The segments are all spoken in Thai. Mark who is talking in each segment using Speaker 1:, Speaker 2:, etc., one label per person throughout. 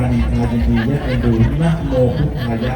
Speaker 1: การินทายินดีและเอ็นดูนะโมพุทธายะ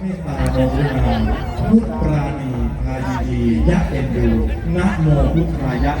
Speaker 1: เมตตาโมรุณาทุกปราณีทายียะเอ็นดูนะโมพุทธายะ